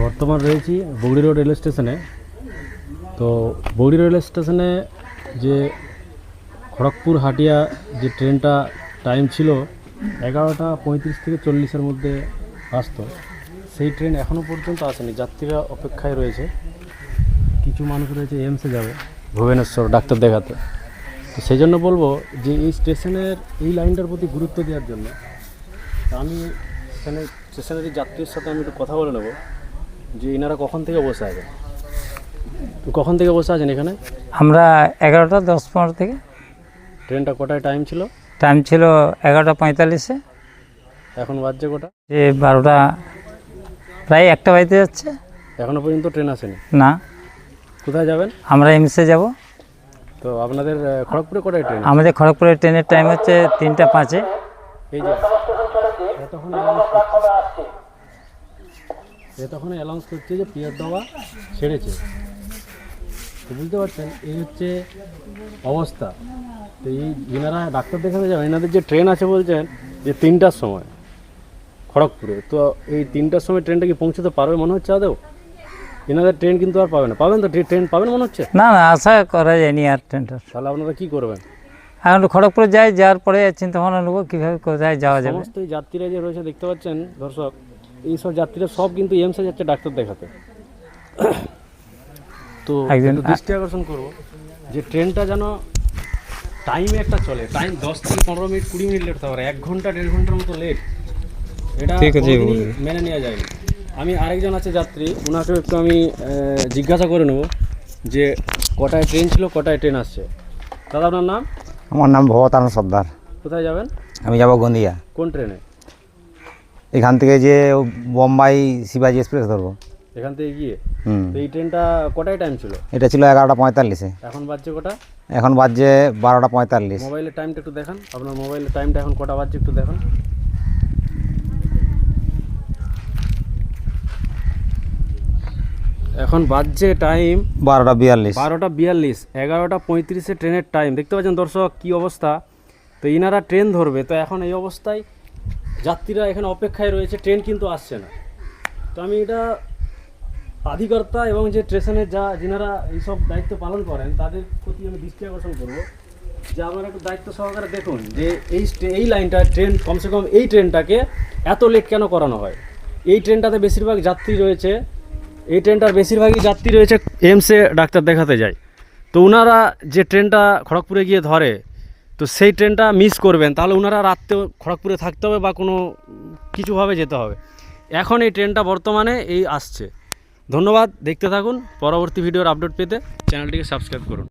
বর্তমান রয়েছি বগড়ি road rail স্টেশনে। তো বগড়ি রেল স্টেশনে যে খড়গপুর হাটিয়া যে ট্রেনটা টাইম ছিল এগারোটা পঁয়ত্রিশ থেকে চল্লিশের মধ্যে আসতো। সেই ট্রেন এখনও পর্যন্ত আসেনি। যাত্রীরা অপেক্ষায় রয়েছে। কিছু মানুষ রয়েছে এমসে যাবে, ভুবনেশ্বর ডাক্তার দেখাতে। তো সেই জন্য বলব যে এই স্টেশনের এই লাইনটার প্রতি গুরুত্ব দেওয়ার জন্য আমি এখানে স্টেশনারি যাত্রীর সাথে আমি একটু কথা বলে নেব যে এনারা কখন থেকে বসে আছেন? তো কখন থেকে বসে আছেন এখানে? আমরা এগারোটা দশ পনেরো থেকে। ট্রেনটা কটায় টাইম ছিল? টাইম ছিল এগারোটা পঁয়তাল্লিশে। এখন বাজছে কটা? যে বারোটা প্রায় একটা বাড়িতে যাচ্ছে। এখনও পর্যন্ত ট্রেন আসেনি? না। কোথায় যাবেন? আমরা এমসে যাব। তো আপনাদের খড়গপুরে কটায় ট্রেন? আমাদের খড়গপুরের ট্রেনের টাইম হচ্ছে তিনটা পাঁচে। এই যে করছে এতক্ষণ অ্যানাউন্স করছে। যে পিয়ার দেওয়া ছেড়েছে। তো বুঝতে পারছেন এই হচ্ছে অবস্থা। তো এই এনারা ডাক্তার দেখাতে যাবেন এনাদের যে ট্রেন আছে বলছেন যে তিনটার সময় খড়গপুরে। তো এই তিনটার সময় ট্রেনটা কি পৌঁছতে পারবে মনে হচ্ছে আদৌ? এনাদের ট্রেন কিন্তু আর পাবে না। পাবেন তো ট্রেন পাবেন মনে হচ্ছে? না না আশা করা যায়নি আর ট্রেনটা তাহলে আপনারা কি করবেন? এখন খড়গপুরে যাই যাওয়ার পরে চিন্তা ভাবনা নেব কীভাবে কোথায় যাওয়া যাবে। সমস্ত যাত্রীরা যে রয়েছে দেখতে পাচ্ছেন দর্শক এই সব যাত্রীরা সব কিন্তু এমসে যাচ্ছে ডাক্তার দেখাতে। তো একজন- দৃষ্টি আকর্ষণ করব যে ট্রেনটা যেন টাইমে একটা চলে টাইম দশ থেকে পনেরো মিনিট কুড়ি মিনিট লেট হতে পারে এক ঘণ্টা দেড় ঘণ্টার মতো লেট এটা মেনে নেওয়া যায়নি। আমি আরেকজন আছে যাত্রী ওনাকেও একটু আমি জিজ্ঞাসা করে নেব যে কটায় ট্রেন ছিল কটায় ট্রেন আসছে। দাদা আপনার নাম? আমার নাম ভবতারণ সর্দার। কোথায় যাবেন? আমি যাব গন্দিয়া কোন ট্রেনে? এখান থেকে যে বোম্বাই শিবাজি এক্সপ্রেস ধরবো। এখান থেকে গিয়ে? তো এই ট্রেনটা কটায় টাইম ছিল? এটা ছিল এগারোটা পঁয়তাল্লিশে। এখন বাজছে কটা? এখন বাজছে বারোটা পঁয়তাল্লিশ। মোবাইলের টাইমটা একটু দেখান। আপনার মোবাইলের টাইমটা এখন কটা বাজছে একটু দেখান। এখন বাজছে টাইম বারোটা বিয়াল্লিশ। বারোটা বিয়াল্লিশ এগারোটা পঁয়ত্রিশে ট্রেনের টাইম দেখতে পাচ্ছেন দর্শক কী অবস্থা? তো ইনারা ট্রেন ধরবে তো এখন এই অবস্থায় যাত্রীরা এখানে অপেক্ষায় রয়েছে ট্রেন কিন্তু আসছে না। তো আমি এটা আধিকর্তা এবং যে স্টেশনের যা যিনারা এইসব দায়িত্ব পালন করেন তাদের প্রতি আমি দৃষ্টি আকর্ষণ করব। যে আপনারা একটু দায়িত্ব সহকারে দেখুন যে এই এই লাইনটা ট্রেন কমসে কম এই ট্রেনটাকে এত লেট কেন করানো হয়? এই ট্রেনটাতে বেশিরভাগ যাত্রী রয়েছে এই ট্রেনটার বেশিরভাগই যাত্রী রয়েছে এমসে ডাক্তার দেখাতে যায়। তো ওনারা যে ট্রেনটা খড়গপুরে গিয়ে ধরে, তো সেই ট্রেনটা মিস করবেন। তাহলে ওনারা রাত্রেও খড়গপুরে থাকতে হবে বা কোনো কিছুভাবে যেতে হবে। এখন এই ট্রেনটা বর্তমানে এই আসছে। ধন্যবাদ, দেখতে থাকুন। পরবর্তী ভিডিওর আপডেট পেতে চ্যানেলটিকে সাবস্ক্রাইব করুন।